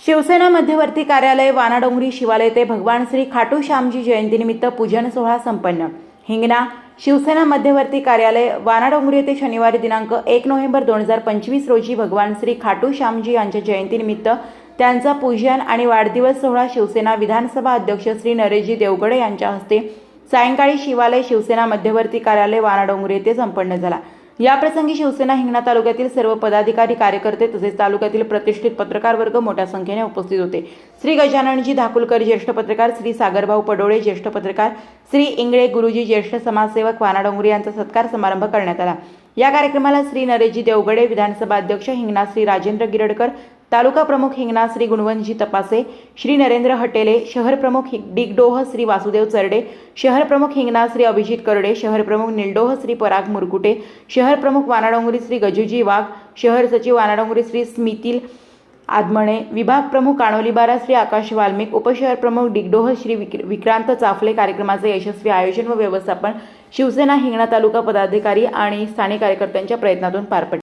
शिवसेना मध्यवर्ती कार्यालय वानाडोंगरी शिवालय ते भगवान श्री खाटू श्यामजी जयंतीनिमित्त पूजन सोहळा संपन्न. हिंगणा शिवसेना मध्यवर्ती कार्यालय वानाडोंगरी येथे शनिवारी दिनांक एक नोव्हेंबर दोन हजार पंचवीस रोजी भगवान श्री खाटू श्यामजी यांच्या जयंतीनिमित्त त्यांचा पूजन आणि वाढदिवस सोहळा शिवसेना विधानसभा अध्यक्ष श्री नरेशजी देवगडे यांच्या हस्ते सायंकाळी शिवालय शिवसेना मध्यवर्ती कार्यालय वानाडोंगरी येथे संपन्न झाला. याप्रसंगी शिवसेना हिंगणा तालुक्यातील सर्व पदाधिकारी कार्यकर्ते तसेच तालुक्यातील प्रतिष्ठित पत्रकार वर्ग मोठ्या संख्येने उपस्थित होते. श्री गजाननजी धाकुलकर ज्येष्ठ पत्रकार श्री सागरभाऊ पडोळे ज्येष्ठ पत्रकार श्री इंगळे गुरुजी ज्येष्ठ समाजसेवक वानाडोंगरी यांचा सत्कार समारंभ करण्यात आला. या कार्यक्रमाला श्री नरेशजी देवगडे विधानसभा अध्यक्ष हिंगणा श्री राजेंद्र गिरडकर तालुका प्रमुख हिंगणा श्री गुणवंतजी तपासे श्री नरेंद्र हटेले शहर प्रमुख डिगडोह श्री वासुदेव चरडे शहर प्रमुख हिंगणा श्री अभिजित करडे शहर प्रमुख निलडोह श्री पराग मुरकुटे शहर प्रमुख वानाडोंगरी श्री गजुजी वाघ शहर सचिव वानाडोंगरी श्री स्मितील आदमणे विभाग प्रमुख काणोलीबारा श्री आकाश वाल्मिक उपशहर प्रमुख डिगडोह श्री विक विक्रांत चाफले कार्यक्रमाचे यशस्वी आयोजन व व्यवस्थापन शिवसेना हिंगणा तालुका पदाधिकारी आणि स्थानिक कार्यकर्त्यांच्या प्रयत्नातून पार पडले.